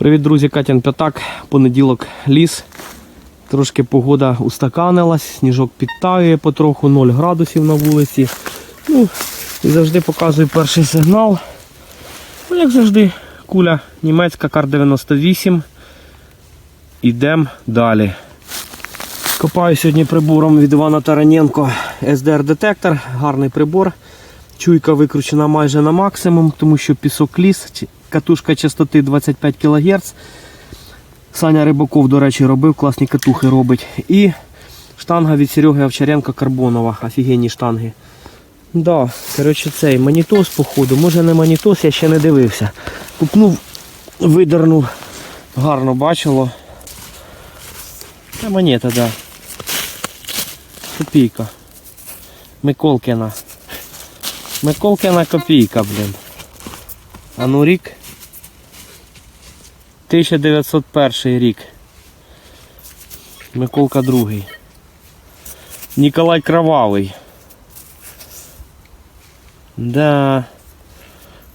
Привіт, друзі, Катян П'ятак. Понеділок ліс. Трошки погода устаканилась, сніжок підтаює потроху, 0 градусів на вулиці. Ну, і завжди показую перший сигнал. Ну, як завжди, куля німецька Кар-98. Ідемо далі. Копаю сьогодні прибором від Івана Тараненко SDR-детектор, гарний прибор. Чуйка викручена майже на максимум, тому що пісок ліс, катушка частоти 25 кГц. Саня Рибаков, до речі, робив, класні катухи робить. І штанга від Сереги Овчаренка карбонова, офігенні штанги. Да, коротше, цей манітос, походу, може не манітос, я ще не дивився. Купнув, видернув, гарно бачило. Це монета, да. Копійка. Миколкина. Миколкина копійка, блін. А ну рік. 1901 рік. Миколка другий. Ніколай Кровавий. Да.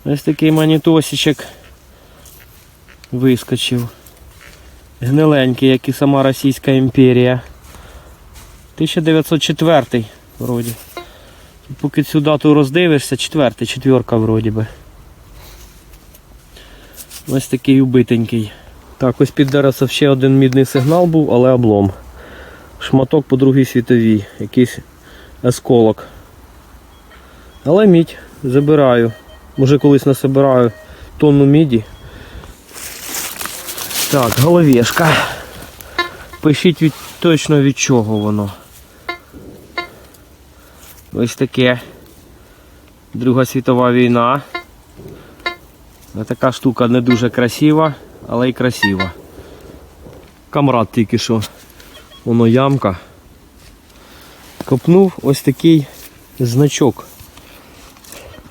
Ось такий манітосичок вискочив. Гниленький, як і сама Російська імперія. 1904 вроді. Поки цю дату роздивишся, четвертий, четверка вроді би. Ось такий убитенький. Так, ось під Дересов ще один мідний сигнал був, але облом. Шматок по другій світовій, якийсь осколок. Але мідь забираю. Може колись насобираю тонну міді. Так, головешка. Пишіть від, точно від чого воно. Ось таке. Друга світова війна. Така штука не дуже красива, але й красива. Камрад тільки що. Воно ямка. Копнув ось такий значок.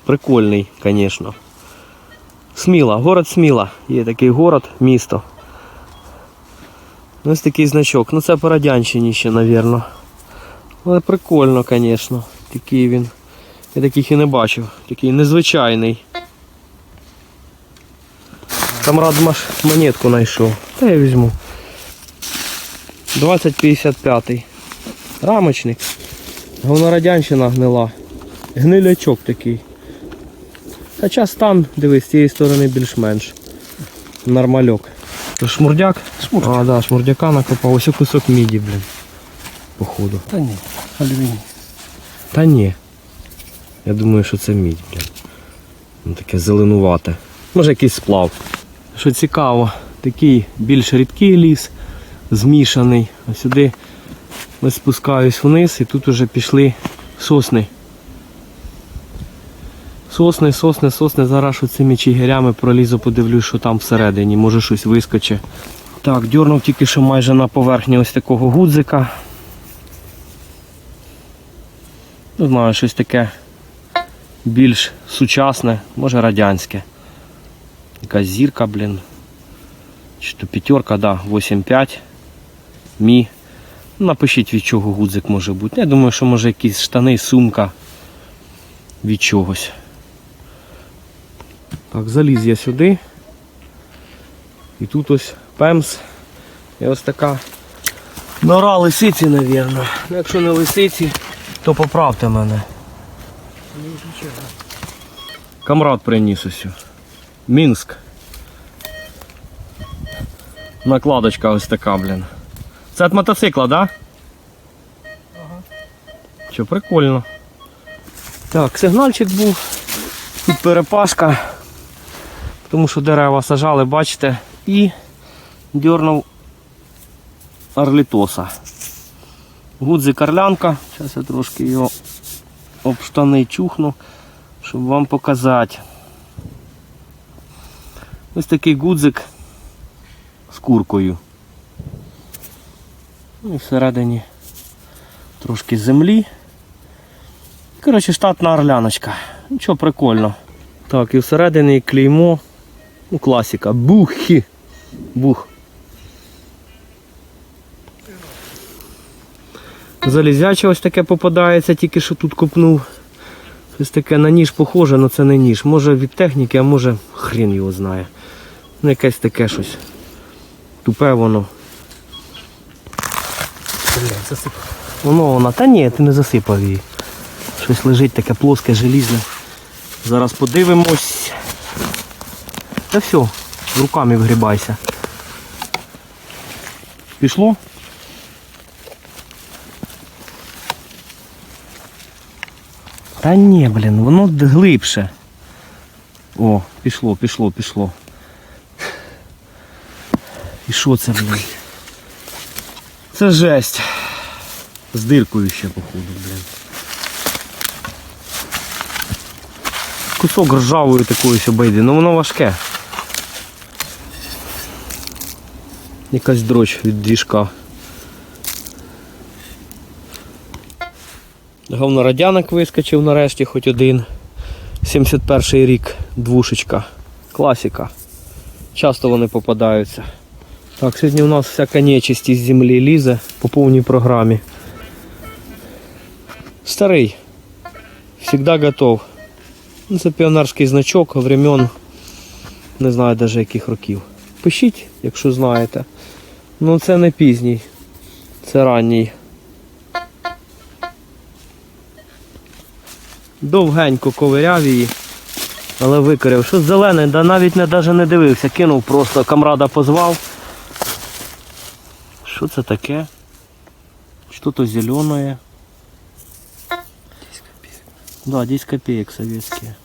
Прикольний, звісно. Сміла, город Сміла. Є такий город, місто. Ось такий значок. Ну це по радянщині ще, мабуть. Але прикольно, звісно. Такий він. Я таких і не бачив. Такий незвичайний. Камрад маш монетку знайшов. Та я візьму. 2055. Рамочник. Говнорадянщина гнила. Гнилячок такий. Хоча стан, дивись, з цієї сторони більш-менш. Нормальок. Шмурдяк? Шмурдяк. А, да, шмурдяка накопав. Ось кусок міді, блін. Походу. Та ні, алюміній. Та ні. Я думаю, що це мідь, блін. Ну, таке зеленувате. Може якийсь сплав. Що цікаво, такий більш рідкий ліс, змішаний. А сюди ми спускаюсь вниз і тут вже пішли сосни. Сосни, сосни, сосни. Зараз цими чигирями пролізу, подивлюсь, що там всередині. Може щось вискоче. Так, дьорнув тільки що майже на поверхні ось такого гудзика. Не знаю, щось таке більш сучасне, може радянське. Якась зірка, блін. Чи то п'ятерка, да, 8.5. Мі. Напишіть від чого гудзик може бути. Я думаю, що може якісь штани, сумка від чогось. Так, заліз я сюди. І тут ось пемс. І ось така нора лисиці, напевно. Ну, якщо не лисиці, то поправте мене. Камрад приніс усю. Мінськ. Накладочка ось така, блін. Це від мотоцикла, да? Ага. Що, прикольно. Так, сигнальчик був. Тут перепашка. Тому що дерева сажали, бачите, і дьорнув орлітоса. Гудзик орлянка. Зараз я трошки його об штани чухну, щоб вам показати. Ось такий гудзик з куркою. Ну і всередині трошки землі. Коротше, штатна орляночка. Нічого прикольно. Так, і всередині клеймо. Ну, класика. Бухи. Бух. Залізяче ось таке попадається, тільки що тут копнув. Щось таке на ніж похоже, але це не ніж. Може від техніки, а може хрін його знає. Ну, якесь таке щось. Тупе воно. Блядь, засипав. Воно вона. Та ні, ти не засипав її. Щось лежить таке плоске, желізне. Зараз подивимось. Та все, руками вгрібайся. Пішло? Та ні, блін, воно глибше. О, пішло, пішло, пішло. І що це, блін? Це жесть. З диркою ще, походу, блін. Кусок ржавої такої обійди, ну воно важке. Якась дроч від двіжка. Говнорадянок вискочив нарешті хоч один. 71 рік, двушечка. Класика. Часто вони попадаються. Так, сьогодні у нас всяка нечисть із землі лізе по повній програмі. Старий. Всегда готов. Ну, Це піонерський значок времен, не знаю навіть яких років. Пишіть, якщо знаєте. Ну це не пізній, це ранній. Довгенько ковиряв її, але викоряв. Що зелене, да навіть не, даже не дивився, кинув просто, камрада позвав. Що це таке? Что-то зеленое. Да, 10 копеек советские.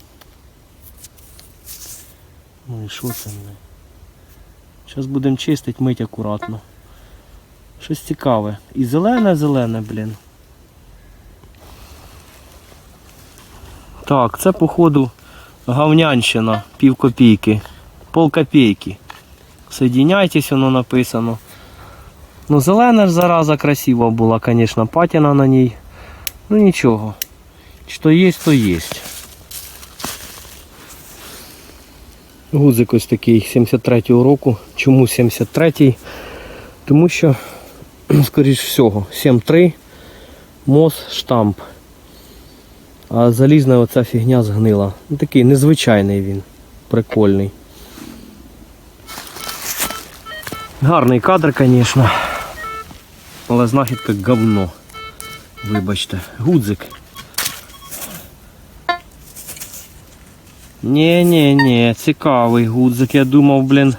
Ну і що це не? Зараз будемо чистити, мить акуратно. Щось цікаве. І зелене, зелене, блін. Так, це походу говнянщина, пів копійки, пол копійки. Соединяйтесь, воно написано. Ну, зелена ж зараза красива була, звісно, патіна на ній. Ну нічого. Що є, то є. Гудзик ось такий 73-го року. Чому 73-й? Тому що, скоріш всього, 7-3, МОЗ, штамп. А залізна оця фігня згнила. Ну, такий незвичайний він. Прикольний. Гарний кадр, звісно. Але знахідка говно. Вибачте. Гудзик. Ні, ні, ні, цікавий гудзик. Я думав, блін.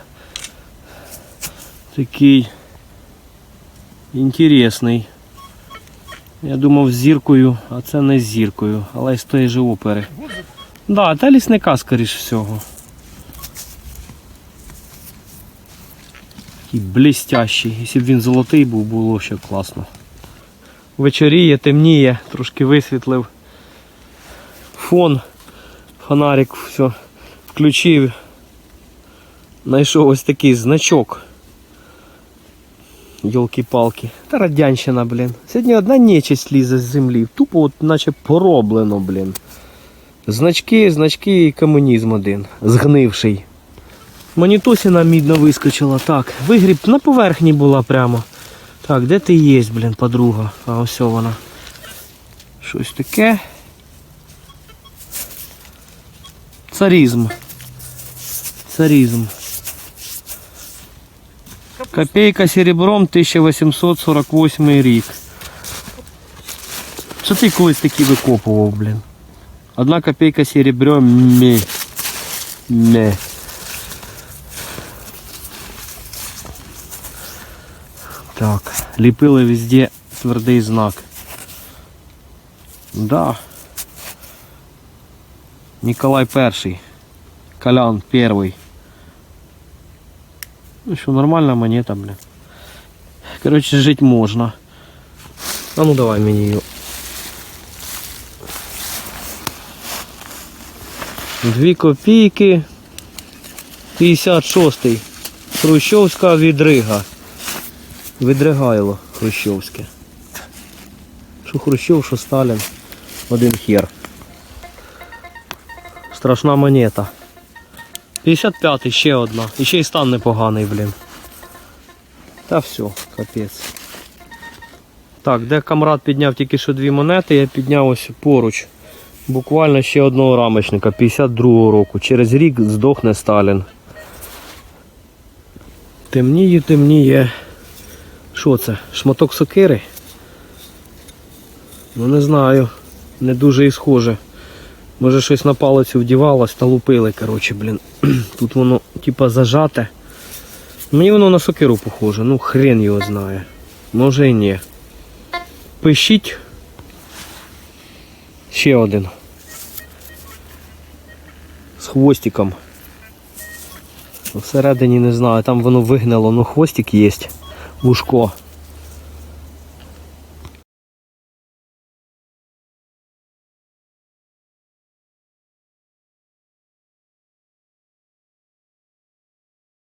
Такий інтересний. Я думав з зіркою, а це не з зіркою, але з тої же опери. Гудзик? Да, та лісника, скоріш всього. Такий блістящий. Якщо б він золотий був, було ще класно. Вечоріє, темніє, трошки висвітлив фон. Фонарик все включив. Знайшов ось такий значок. Йолки-палки. Та радянщина, блін. Сьогодні одна нечисть лізе з землі. Тупо от наче пороблено, блін. Значки, значки і комунізм один. Згнивший. Монітосіна мідно вискочила. Так, вигріб на поверхні була прямо. Так, де ти є, блін, подруга? А ось вона. Щось таке. Царизм. Царизм. Копейка серебром 1848 рік. Що ти колись такі викопував, блін? Одна копейка серебром мі. Мі. Так, ліпили везде твердий знак. Да. Николай Перший. Колян Первый. Ну что, нормальная монета, блин. Короче, жить можно. А ну давай мне ее. Дві копійки. 56-й. Хрущовська відрига. Відригайло Хрущовське. Що Хрущов, що Сталін. Один хер. Страшна монета. 55-й ще одна. І ще й стан непоганий, блін. Та все, капець. Так, де камрад підняв тільки що дві монети, я підняв ось поруч. Буквально ще одного рамочника 52-го року. Через рік здохне Сталін. Темніє, темніє. Що це? Шматок сокири? Ну не знаю. Не дуже і схоже. Може щось на палицю вдівалось та лупили, коротше, блін. Тут воно типа зажате. Мені воно на сокиру похоже, ну хрен його знає. Може і ні. Пишіть. Ще один. З хвостиком. Всередині не знаю, там воно вигнало, ну хвостик є. Вушко.